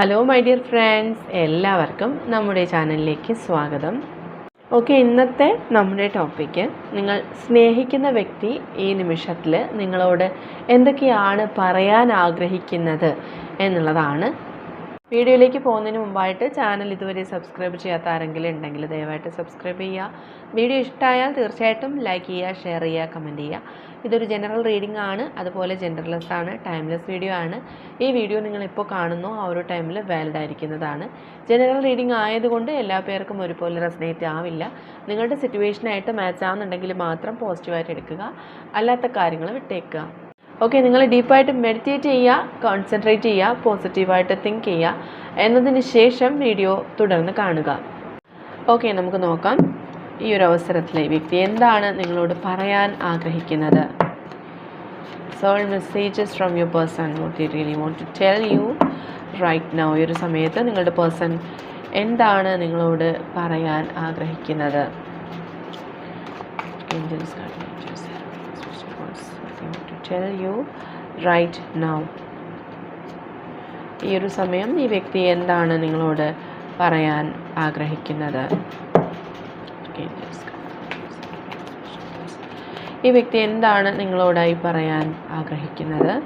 Hello my dear friends എല്ലാവർക്കും നമ്മുടെ ചാനലിലേക്ക് സ്വാഗതം. ഓക്കെ ഇന്നത്തെ നമ്മുടെ ടോപ്പിക്ക് നിങ്ങൾ സ്നേഹിക്കുന്ന വ്യക്തി ഈ നിമിഷത്തിൽ നിങ്ങളോട് എന്തൊക്കെയാണ് പറയാൻ ആഗ്രഹിക്കുന്നത് എന്നുള്ളതാണ്. വീഡിയോയിലേക്ക് പോകുന്നതിന് മുമ്പായിട്ട് ചാനൽ ഇതുവരെ സബ്സ്ക്രൈബ് ചെയ്യാത്ത ആരെങ്കിലും ഉണ്ടെങ്കിൽ ദയവായിട്ട് സബ്സ്ക്രൈബ് ചെയ്യുക. വീഡിയോ ഇഷ്ടമായാൽ തീർച്ചയായിട്ടും ലൈക്ക് ചെയ്യുക ഷെയർ ചെയ്യുക കമന്റ് ചെയ്യുക. ഇതൊരു ജനറൽ റീഡിംഗ് ആണ്. അതുപോലെ ജെൻഡർലെസ് ആണ് ടൈംലെസ് വീഡിയോ ആണ്. ഈ വീഡിയോ നിങ്ങൾ ഇപ്പോൾ കാണുന്നു ആ ഒരു ടൈമിൽ വാലിഡ് ആയിരിക്കുന്നതാണ്. ജനറൽ റീഡിംഗ് ആയതുകൊണ്ട് എല്ലാ പേർക്കും ഒരുപോലെ റെസനേറ്റ് ആവില്ല. നിങ്ങളുടെ സിറ്റുവേഷനായിട്ട് മാച്ച് ആവുന്നുണ്ടെങ്കിൽ മാത്രം പോസിറ്റീവായിട്ട് എടുക്കുക. അല്ലാത്ത കാര്യങ്ങൾ വിട്ടേക്കുക. ഓക്കെ നിങ്ങൾ ഡീപ്പായിട്ട് മെഡിറ്റേറ്റ് ചെയ്യുക കോൺസെൻട്രേറ്റ് ചെയ്യുക പോസിറ്റീവായിട്ട് തിങ്ക് ചെയ്യുക. എന്നതിന് ശേഷം വീഡിയോ തുടർന്ന് കാണുക. ഓക്കെ നമുക്ക് നോക്കാം. ഈ ഒരു അവസരത്തിൽ വ്യക്തി എന്താണ് നിങ്ങളോട് പറയാൻ ആഗ്രഹിക്കുന്നത്? Soul messages from your person what you really want to tell you right now ഈ ഒരു സമയത്ത് നിങ്ങളുടെ പേഴ്സൺ എന്താണ് നിങ്ങളോട് പറയാൻ ആഗ്രഹിക്കുന്നത്. ഈ ഒരു സമയം ഈ വ്യക്തി എന്താണ് നിങ്ങളോട് പറയാൻ ആഗ്രഹിക്കുന്നത്? ഈ വ്യക്തി എന്താണ് നിങ്ങളോടായി പറയാൻ ആഗ്രഹിക്കുന്നത്?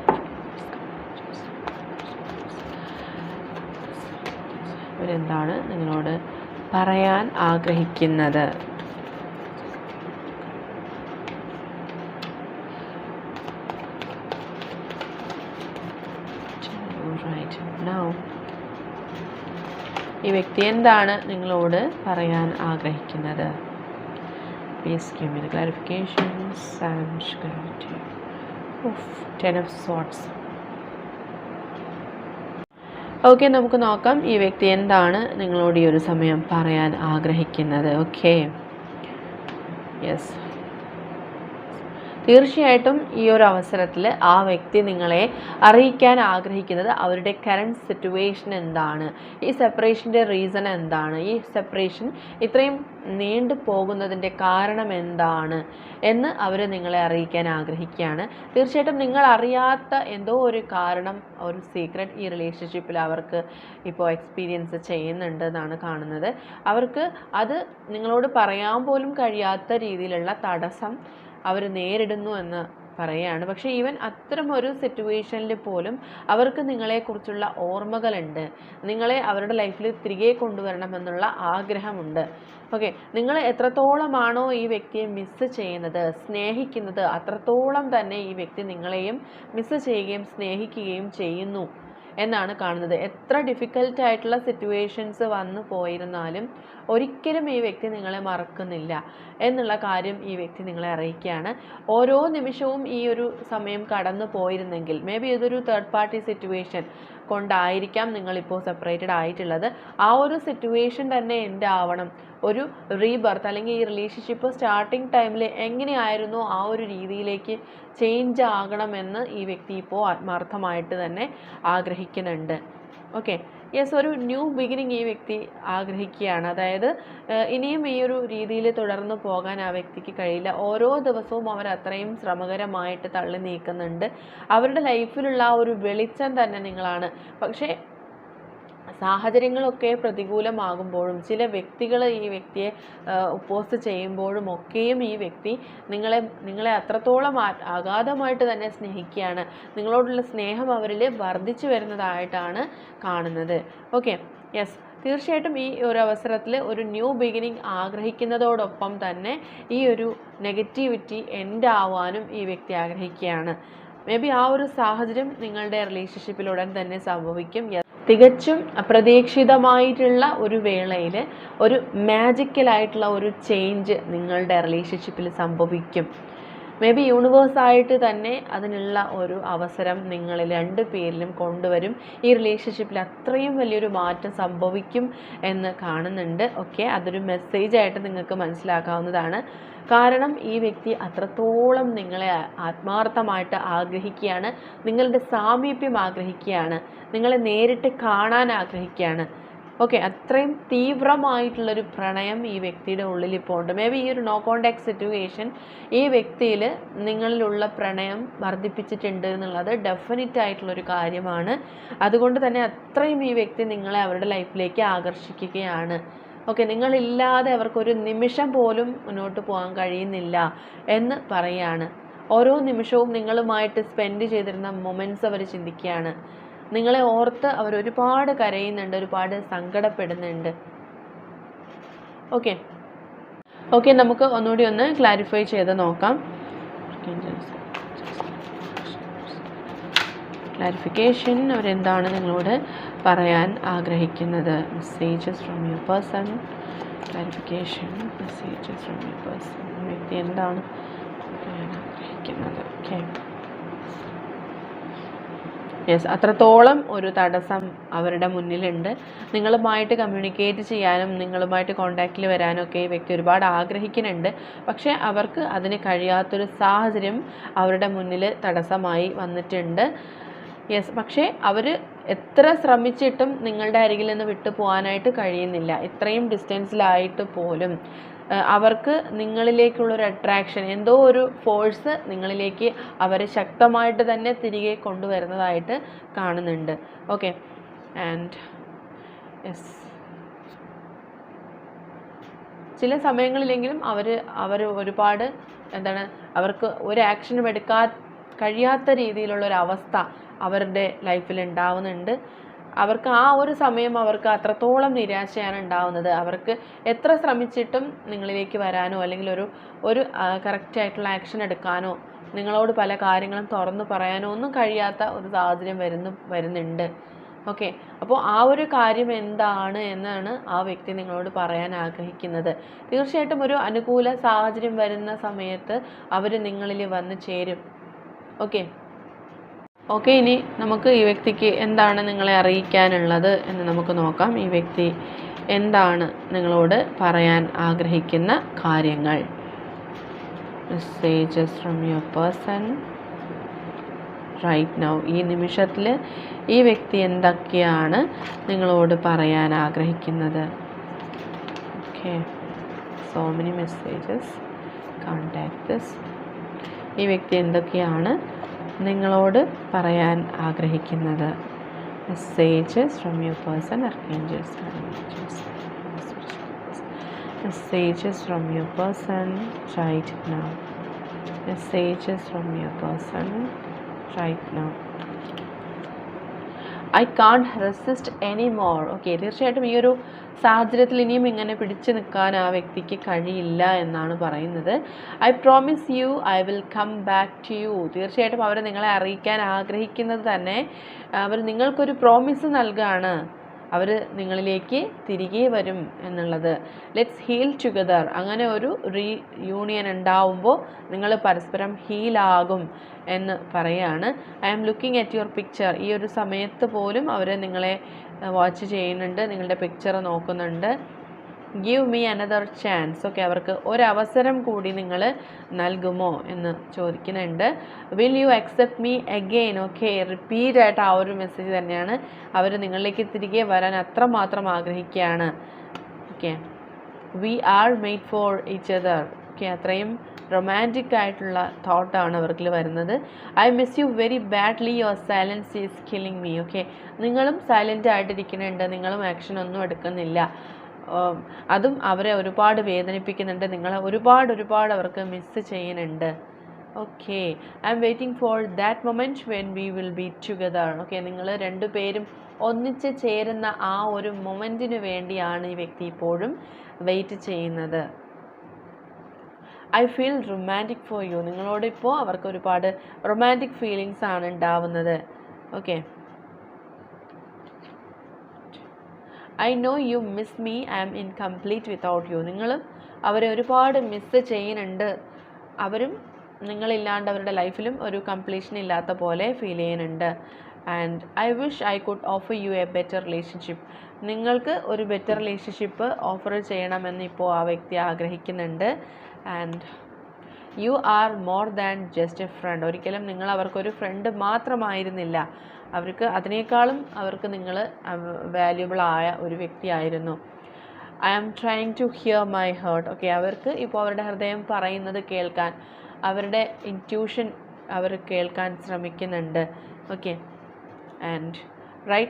ഇവരെന്താണ് നിങ്ങളോട് പറയാൻ ആഗ്രഹിക്കുന്നത്? ഈ വ്യക്തി എന്താണ് നിങ്ങളോട് പറയാൻ ആഗ്രഹിക്കുന്നത്? Please give me the clarifications. And clarity of ten of swords. Okay നമുക്ക് നോക്കാം. ഈ വ്യക്തി എന്താണ് നിങ്ങളോട് ഈ ഒരു സമയം പറയാൻ ആഗ്രഹിക്കുന്നത്? ഓക്കെ യെസ് തീർച്ചയായിട്ടും ഈ ഒരു അവസരത്തിൽ ആ വ്യക്തി നിങ്ങളെ അറിയിക്കാൻ ആഗ്രഹിക്കുന്നത് അവരുടെ കറണ്ട് സിറ്റുവേഷൻ എന്താണ്? ഈ സെപ്പറേഷന്റെ റീസൺ എന്താണ്? ഈ സെപ്പറേഷൻ ഇത്രയും നീണ്ടു പോകുന്നതിന്റെ കാരണം എന്താണ്? എന്ന് അവർ നിങ്ങളെ അറിയിക്കാൻ ആഗ്രഹിക്കുകയാണ്. തീർച്ചയായിട്ടും നിങ്ങൾ അറിയാത്ത എന്തോ ഒരു കാരണം ഒരു സീക്രട്ട് ഈ റിലേഷൻഷിപ്പിൽ അവർക്ക് ഇപ്പോൾ എക്സ്പീരിയൻസ് ചെയ്യുന്നുണ്ട് എന്നാണ് കാണുന്നത്. അവർക്ക് അത് നിങ്ങളോട് പറയാൻ പോലും കഴിയാത്ത രീതിയിലുള്ള തടസ്സം അവർ നേരിടുന്നു എന്ന് പറയുകയാണ് പക്ഷെ ഈവൻ അത്തരം ഒരു സിറ്റുവേഷനിൽ പോലും അവർക്ക് നിങ്ങളെക്കുറിച്ചുള്ള ഓർമ്മകളുണ്ട്. നിങ്ങളെ അവരുടെ ലൈഫിൽ തിരികെ കൊണ്ടുവരണമെന്നുള്ള ആഗ്രഹമുണ്ട്. ഓക്കെ നിങ്ങൾ എത്രത്തോളമാണോ ഈ വ്യക്തിയെ മിസ്സ് ചെയ്യുന്നത് സ്നേഹിക്കുന്നത് അത്രത്തോളം തന്നെ ഈ വ്യക്തി നിങ്ങളെയും മിസ്സ് ചെയ്യുകയും സ്നേഹിക്കുകയും ചെയ്യുന്നു. എന്നാണ് കാണുന്നത്. എത്ര ഡിഫിക്കൽട്ട് ആയിട്ടുള്ള സിറ്റുവേഷൻസ് വന്നു പോയിരുന്നാലും ഒരിക്കലും ഈ വ്യക്തി നിങ്ങളെ മറക്കുന്നില്ല എന്നുള്ള കാര്യം ഈ വ്യക്തി നിങ്ങളെ അറിയിക്കുകയാണ്. ഓരോ നിമിഷവും ഈ ഒരു സമയം കടന്നു പോയിരുന്നെങ്കിൽ മേ ബി ഇതൊരു തേർഡ് പാർട്ടി സിറ്റുവേഷൻ കൊണ്ടായിരിക്കാം നിങ്ങളിപ്പോൾ സെപ്പറേറ്റഡ് ആയിട്ടുള്ളത്. ആ ഒരു സിറ്റുവേഷൻ തന്നെ എന്താവണം? ഒരു റീബർത്ത് അല്ലെങ്കിൽ ഈ റിലേഷൻഷിപ്പ് സ്റ്റാർട്ടിങ് ടൈമിൽ എങ്ങനെയായിരുന്നു ആ ഒരു രീതിയിലേക്ക് ചേഞ്ച് ആകണമെന്ന് ഈ വ്യക്തി ഇപ്പോൾ ആത്മാർത്ഥമായിട്ട് തന്നെ ആഗ്രഹിക്കുന്നുണ്ട്. ഓക്കെ യെസ് ഒരു ന്യൂ ബിഗിനിങ് ഈ വ്യക്തി ആഗ്രഹിക്കുകയാണ്. അതായത് ഇനിയും ഈ ഒരു രീതിയിൽ തുടർന്ന് പോകാൻ ആ വ്യക്തിക്ക് കഴിയില്ല. ഓരോ ദിവസവും അവർ അത്രയും ശ്രമകരമായിട്ട് തള്ളി നീക്കുന്നുണ്ട്. അവരുടെ ലൈഫിലുള്ള ആ ഒരു വെളിച്ചം തന്നെ നിങ്ങളാണ്. പക്ഷേ സാഹചര്യങ്ങളൊക്കെ പ്രതികൂലമാകുമ്പോഴും ചില വ്യക്തികൾ ഈ വ്യക്തിയെ ഒപ്പോസ് ചെയ്യുമ്പോഴും ഒക്കെയും ഈ വ്യക്തി നിങ്ങളെ നിങ്ങളെ അത്രത്തോളം അഗാധമായിട്ട് തന്നെ സ്നേഹിക്കുകയാണ്. നിങ്ങളോടുള്ള സ്നേഹം അവരിൽ വർദ്ധിച്ചു വരുന്നതായിട്ടാണ് കാണുന്നത്. ഓക്കെ. യെസ് തീർച്ചയായിട്ടും ഈ ഒരു അവസരത്തിൽ ഒരു ന്യൂ ബിഗിനിങ് ആഗ്രഹിക്കുന്നതോടൊപ്പം തന്നെ ഈ ഒരു നെഗറ്റിവിറ്റി എൻഡ് ആവാനും ഈ വ്യക്തി ആഗ്രഹിക്കുകയാണ്. മേ ബി ആ ഒരു സാഹചര്യം നിങ്ങളുടെ റിലേഷൻഷിപ്പിൽ ഉടൻ തന്നെ സംഭവിക്കും. തികച്ചും അപ്രതീക്ഷിതമായിട്ടുള്ള ഒരു വേളയിൽ ഒരു മാജിക്കലായിട്ടുള്ള ഒരു ചേഞ്ച് നിങ്ങളുടെ റിലേഷൻഷിപ്പിൽ സംഭവിക്കും. മേ ബി യൂണിവേഴ്സായിട്ട് തന്നെ അതിനുള്ള ഒരു അവസരം നിങ്ങൾ രണ്ട് പേരിലും കൊണ്ടുവരും. ഈ റിലേഷൻഷിപ്പിൽ അത്രയും വലിയൊരു മാറ്റം സംഭവിക്കും എന്ന് കാണുന്നുണ്ട്. ഓക്കെ അതൊരു മെസ്സേജായിട്ട് നിങ്ങൾക്ക് മനസ്സിലാക്കാവുന്നതാണ്. കാരണം ഈ വ്യക്തി അത്രത്തോളം നിങ്ങളെ ആത്മാർത്ഥമായിട്ട് ആഗ്രഹിക്കുകയാണ്. നിങ്ങളുടെ സാമീപ്യം ആഗ്രഹിക്കുകയാണ്. നിങ്ങളെ നേരിട്ട് കാണാൻ ആഗ്രഹിക്കുകയാണ്. ഓക്കെ അത്രയും തീവ്രമായിട്ടുള്ളൊരു പ്രണയം ഈ വ്യക്തിയുടെ ഉള്ളിൽ ഇപ്പോൾ ഉണ്ട് മേ ബി ഈ ഒരു നോ കോണ്ടാക്ട് സിറ്റുവേഷൻ ഈ വ്യക്തിയിൽ നിങ്ങളിലുള്ള പ്രണയം വർദ്ധിപ്പിച്ചിട്ടുണ്ട് എന്നുള്ളത് ഡെഫിനറ്റ് ആയിട്ടുള്ളൊരു കാര്യമാണ്. അതുകൊണ്ട് തന്നെ അത്രയും ഈ വ്യക്തി നിങ്ങളെ അവരുടെ ലൈഫിലേക്ക് ആകർഷിക്കുകയാണ്. ഓക്കെ നിങ്ങളില്ലാതെ അവർക്കൊരു നിമിഷം പോലും മുന്നോട്ട് പോകാൻ കഴിയുന്നില്ല എന്ന് പറയാണ്. ഓരോ നിമിഷവും നിങ്ങളുമായിട്ട് സ്പെൻഡ് ചെയ്തിരുന്ന മൊമെന്റ്സ് അവർ ചിന്തിക്കുകയാണ്. നിങ്ങളെ ഓർത്ത് അവർ ഒരുപാട് കരയുന്നുണ്ട് ഒരുപാട് സങ്കടപ്പെടുന്നുണ്ട്. ഓക്കെ ഓക്കെ നമുക്ക് ഒന്നുകൂടി ഒന്ന് ക്ലാരിഫൈ ചെയ്ത് നോക്കാം. ക്ലാരിഫിക്കേഷൻ അവരെന്താണ് നിങ്ങളോട് പറയാൻ ആഗ്രഹിക്കുന്നത്? Messages from you person clarification messages from you person വ്യക്തി എന്താണ് പറയാൻ ആഗ്രഹിക്കുന്നത്? ഓക്കെ യെസ് അത്രത്തോളം ഒരു തടസ്സം അവരുടെ മുന്നിലുണ്ട്. നിങ്ങളുമായിട്ട് കമ്മ്യൂണിക്കേറ്റ് ചെയ്യാനും നിങ്ങളുമായിട്ട് കോണ്ടാക്റ്റിൽ വരാനൊക്കെ ഈ വ്യക്തി ഒരുപാട് ആഗ്രഹിക്കുന്നുണ്ട്. പക്ഷേ അവർക്ക് അതിന് കഴിയാത്തൊരു സാഹചര്യം അവരുടെ മുന്നിൽ തടസ്സമായി വന്നിട്ടുണ്ട്. യെസ് പക്ഷേ അവർ എത്ര ശ്രമിച്ചിട്ടും നിങ്ങളുടെ അരികിൽ നിന്ന് വിട്ടു പോകാനായിട്ട് കഴിയുന്നില്ല. ഇത്രയും ഡിസ്റ്റൻസിലായിട്ട് പോലും. അവർക്ക് നിങ്ങളിലേക്കുള്ളൊരു അട്രാക്ഷൻ എന്തോ ഒരു ഫോഴ്സ് നിങ്ങളിലേക്ക് അവരെ ശക്തമായിട്ട് തന്നെ തിരികെ കൊണ്ടുവരുന്നതായിട്ട് കാണുന്നുണ്ട്. ഓക്കെ ആൻഡ് യെസ് ചില സമയങ്ങളിലെങ്കിലും അവർ അവർ ഒരുപാട് എന്താണ് അവർക്ക് ഒരു ആക്ഷനും എടുക്കാൻ കഴിയാത്ത രീതിയിലുള്ള ഒരു അവസ്ഥ അവരുടെ ലൈഫിൽ ഉണ്ടാവുന്നുണ്ട്. അവർക്ക് ആ ഒരു സമയം അവർക്ക് അത്രത്തോളം നിരാശയാണ് ഉണ്ടാവുന്നത് അവർക്ക് എത്ര ശ്രമിച്ചിട്ടും നിങ്ങളിലേക്ക് വരാനോ അല്ലെങ്കിൽ ഒരു ഒരു കറക്റ്റ് ആയിട്ടുള്ള ആക്ഷൻ എടുക്കാനോ നിങ്ങളോട് പല കാര്യങ്ങളും തുറന്നു പറയാനോ ഒന്നും കഴിയാത്ത ഒരു സാഹചര്യം വരുന്നു വരുന്നുണ്ട്. ഓക്കെ അപ്പോൾ ആ ഒരു കാര്യം എന്താണ് എന്നാണ് ആ വ്യക്തി നിങ്ങളോട് പറയാൻ ആഗ്രഹിക്കുന്നത്. തീർച്ചയായിട്ടും ഒരു അനുകൂല സാഹചര്യം വരുന്ന സമയത്ത് അവർ നിങ്ങളിൽ വന്ന് ചേരും. ഓക്കെ ഓക്കെ ഇനി നമുക്ക് ഈ വ്യക്തിക്ക് എന്താണ് നിങ്ങളെ അറിയിക്കാനുള്ളത് എന്ന് നമുക്ക് നോക്കാം. ഈ വ്യക്തി എന്താണ് നിങ്ങളോട് പറയാൻ ആഗ്രഹിക്കുന്ന കാര്യങ്ങൾ? Messages from your person right now ഈ നിമിഷത്തിൽ ഈ വ്യക്തി എന്തൊക്കെയാണ് നിങ്ങളോട് പറയാൻ ആഗ്രഹിക്കുന്നത്? Okay so many messages contact this ഈ വ്യക്തി എന്തൊക്കെയാണ് നിങ്ങളോട് പറയാൻ ആഗ്രഹിക്കുന്നത്. Messages from your person archangels messages from your person right now messages from your person right now I can't resist any more okay തീർച്ചയായിട്ടും ഈ ഒരു സാഹചര്യത്തിൽ ഇനിയും ഇങ്ങനെ പിടിച്ചു നിൽക്കാൻ ആ വ്യക്തിക്ക് കഴിയില്ല എന്നാണ് പറയുന്നത്. I promise you I will come back to you തീർച്ചയായിട്ടും അവർ നിങ്ങളെ അറിയിക്കാൻ ആഗ്രഹിക്കുന്നത് തന്നെ. അവർ നിങ്ങൾക്കൊരു പ്രോമിസ് നൽകുകയാണ് അവർ നിങ്ങളിലേക്ക് തിരികെ വരും എന്നുള്ളത്. ലെറ്റ്സ് ഹീൽ ടുഗദർ അങ്ങനെ ഒരു റീ യൂണിയൻ ഉണ്ടാവുമ്പോൾ നിങ്ങൾ പരസ്പരം ഹീലാകും എന്ന് പറയാണ്. I am looking at your picture ഈ ഒരു സമയത്ത് പോലും അവർ നിങ്ങളെ വാച്ച് ചെയ്യുന്നുണ്ട് നിങ്ങളുടെ പിക്ചർ നോക്കുന്നുണ്ട്. Give me another chance okay അവർക്ക് ഒരവസരം കൂടി നിങ്ങൾ നൽകുമോ എന്ന് ചോദിക്കുന്നുണ്ട്. Will you accept me again okay repeat ആയിട്ട് ആ ഒരു മെസ്സേജ് തന്നെയാണ് അവർ നിങ്ങളിലേക്ക് തിരികെ വരാൻ അത്രമാത്രം ആഗ്രഹിക്കുകയാണ്. Okay we are made for each other okay അത്രയും റൊമാന്റിക് ആയിട്ടുള്ള തോട്ടാണ് അവർക്ക് വരുന്നത്. I miss you very badly your silence is killing me okay നിങ്ങളും സൈലന്റ് ആയിട്ടിരിക്കുന്നുണ്ട്. നിങ്ങളും ആക്ഷൻ ഒന്നും എടുക്കുന്നില്ല. അതും അവരെ ഒരുപാട് വേദനിപ്പിക്കുന്നുണ്ട്. നിങ്ങൾ ഒരുപാട് ഒരുപാട് അവർക്ക് മിസ്സ് ചെയ്യുന്നുണ്ട്. Okay I am waiting for that moment when we will be together okay നിങ്ങൾ രണ്ടുപേരും ഒന്നിച്ച് ചേരുന്ന ആ ഒരു മൊമെന്റിന് വേണ്ടിയാണ് ഈ വ്യക്തി ഇപ്പോഴും വെയിറ്റ് ചെയ്യുന്നത്. I feel romantic for you നിങ്ങളോട് ഇപ്പോൾ അവർക്ക് ഒരുപാട് റൊമാന്റിക് ഫീലിങ്സ് ആണ് ഉണ്ടാവുന്നത്. Okay I know you miss me I am incomplete without you. നിങ്ങളും അവരെ ഒരുപാട് മിസ്സ് ചെയ്യുന്നുണ്ട്. അവരും നിങ്ങളില്ലാണ്ട് അവരുടെ ലൈഫിലും ഒരു കംപ്ലീഷൻ ഇല്ലാത്ത പോലെ ഫീൽ ചെയ്യുന്നുണ്ട്. And I wish I could offer you a better relationship നിങ്ങൾക്ക് ഒരു ബെറ്റർ റിലേഷൻഷിപ്പ് ഓഫർ ചെയ്യണമെന്ന് ഇപ്പോൾ ആ വ്യക്തി ആഗ്രഹിക്കുന്നുണ്ട്. And you are more than just a friend ഒരിക്കലും നിങ്ങൾ അവർക്കൊരു ഫ്രണ്ട് മാത്രമായിരുന്നില്ല. അവർക്ക് അതിനേക്കാളും അവർക്ക് നിങ്ങൾ വാല്യുബിളായ ഒരു വ്യക്തിയായിരുന്നു. I am trying to hear my heart okay അവർക്ക് ഇപ്പോൾ അവരുടെ ഹൃദയം പറയുന്നത് കേൾക്കാൻ അവരുടെ ഇന്റ്യൂഷൻ അവർ കേൾക്കാൻ ശ്രമിക്കുന്നുണ്ട്. Okay and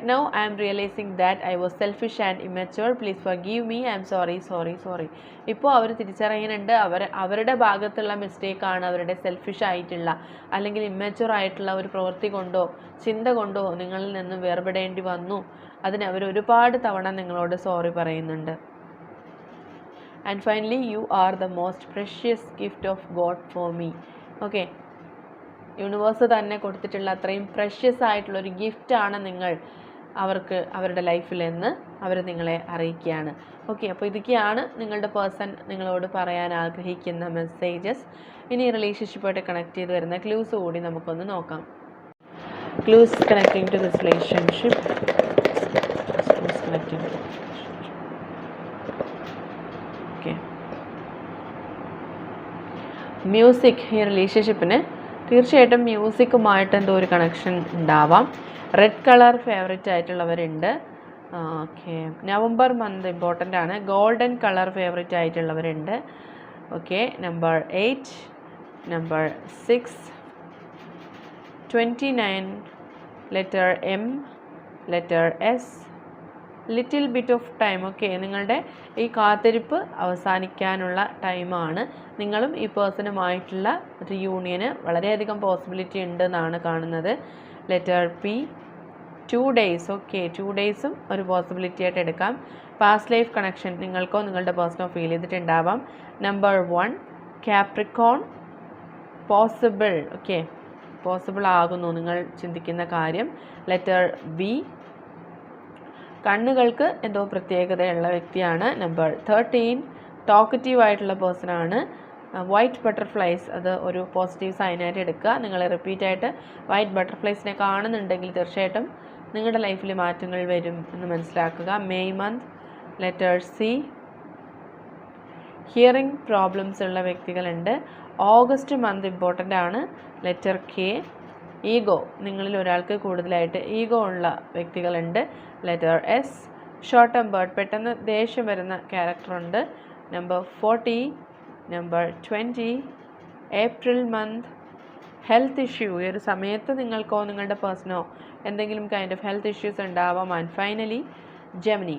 now I am realising that I was selfish and immature please forgive me I am sorry sorry sorry ഇപ്പോൾ അവർ തിരിച്ചറിയുന്നുണ്ട്. അവർ അവരുടെ ഭാഗത്തുള്ള മിസ്റ്റേക്കാണ് അവരുടെ സെൽഫിഷ് ആയിട്ടുള്ള അല്ലെങ്കിൽ ഇമ്മച്ചുവർ ആയിട്ടുള്ള ഒരു പ്രവൃത്തി കൊണ്ടോ ചിന്ത കൊണ്ടോ നിങ്ങളിൽ നിന്നും വേർപെടേണ്ടി വന്നു. അതിന് അവർ ഒരുപാട് തവണ നിങ്ങളോട് സോറി പറയുന്നുണ്ട്. And finally you are the most precious gift of God for me okay universe തന്നെ കൊടുത്തിട്ടുള്ള അത്രയും പ്രഷ്യസ് ആയിട്ടുള്ള ഒരു ഗിഫ്റ്റാണ് നിങ്ങൾ അവർക്ക് അവരുടെ ലൈഫിൽ എന്ന് അവർ നിങ്ങളെ അറിയിക്കുകയാണ്. ഓക്കെ അപ്പോൾ ഇതൊക്കെയാണ് നിങ്ങളുടെ പേഴ്സൺ നിങ്ങളോട് പറയാൻ ആഗ്രഹിക്കുന്ന മെസ്സേജസ് ഇനി റിലേഷൻഷിപ്പായിട്ട് കണക്ട് ചെയ്ത് വരുന്ന ക്ലൂസ് കൂടി നമുക്കൊന്ന് നോക്കാം. Clues connecting to this relationship music ഈ റിലേഷൻഷിപ്പിന് തീർച്ചയായിട്ടും മ്യൂസിക്കുമായിട്ട് എന്തോ ഒരു കണക്ഷൻ ഉണ്ടാവാം. റെഡ് കളർ ഫേവറേറ്റ് ആയിട്ടുള്ളവരുണ്ട്. ഓക്കെ നവംബർ മന്ത് ഇമ്പോർട്ടന്റ് ആണ്. Golden colour favourite ആയിട്ടുള്ളവരുണ്ട്. Okay number eight number six twenty nine letter M letter S little bit of time. Okay നിങ്ങളുടെ ഈ കാത്തിരിപ്പ് അവസാനിക്കാനുള്ള ടൈമാണ്. നിങ്ങളും ഈ പേഴ്സണുമായിട്ടുള്ള റിയൂണിയന് വളരെയധികം പോസിബിലിറ്റി ഉണ്ടെന്നാണ് കാണുന്നത്. Letter P two days okay two ഡേയ്സും ഒരു പോസിബിലിറ്റി ആയിട്ട് എടുക്കാം. പാസ്റ്റ് ലൈഫ് കണക്ഷൻ നിങ്ങൾക്കോ നിങ്ങളുടെ പേഴ്സണോ feel ചെയ്തിട്ടുണ്ടാവാം. Number one Capricorn possible okay possible ആകുന്നു നിങ്ങൾ ചിന്തിക്കുന്ന കാര്യം. ലെറ്റർ ബി കണ്ണുകൾക്ക് എന്തോ പ്രത്യേകതയുള്ള വ്യക്തിയാണ് നമ്പർ തേർട്ടീൻ ടോക്കറ്റീവ് ആയിട്ടുള്ള പേഴ്സണാണ് വൈറ്റ് ബട്ടർഫ്ലൈസ് അത് ഒരു പോസിറ്റീവ് സൈനായിട്ട് എടുക്കുക. നിങ്ങൾ റിപ്പീറ്റായിട്ട് വൈറ്റ് ബട്ടർഫ്ലൈസിനെ കാണുന്നുണ്ടെങ്കിൽ തീർച്ചയായിട്ടും നിങ്ങളുടെ ലൈഫിൽ മാറ്റങ്ങൾ വരും എന്ന് മനസ്സിലാക്കുക. May month letter C hearing problems ഉള്ള വ്യക്തികളുണ്ട്. ഓഗസ്റ്റ് മന്ത് ഇമ്പോർട്ടന്റ് ആണ്. Letter K ego. നിങ്ങളിൽ ഒരാൾക്ക് കൂടുതലായിട്ട് ഈഗോ ഉള്ള വ്യക്തികളുണ്ട്. ലെറ്റർ എസ് ഷോർട്ട് ടെമ്പേർഡ് പെട്ടെന്ന് ദേഷ്യം വരുന്ന ക്യാരക്ടറുണ്ട് number forty number twenty April month health issue ഈ ഒരു സമയത്ത് നിങ്ങൾക്കോ നിങ്ങളുടെ പേഴ്സണോ എന്തെങ്കിലും കൈൻഡ് ഓഫ് ഹെൽത്ത് ഇഷ്യൂസ് ഉണ്ടാവാം. And finally Gemini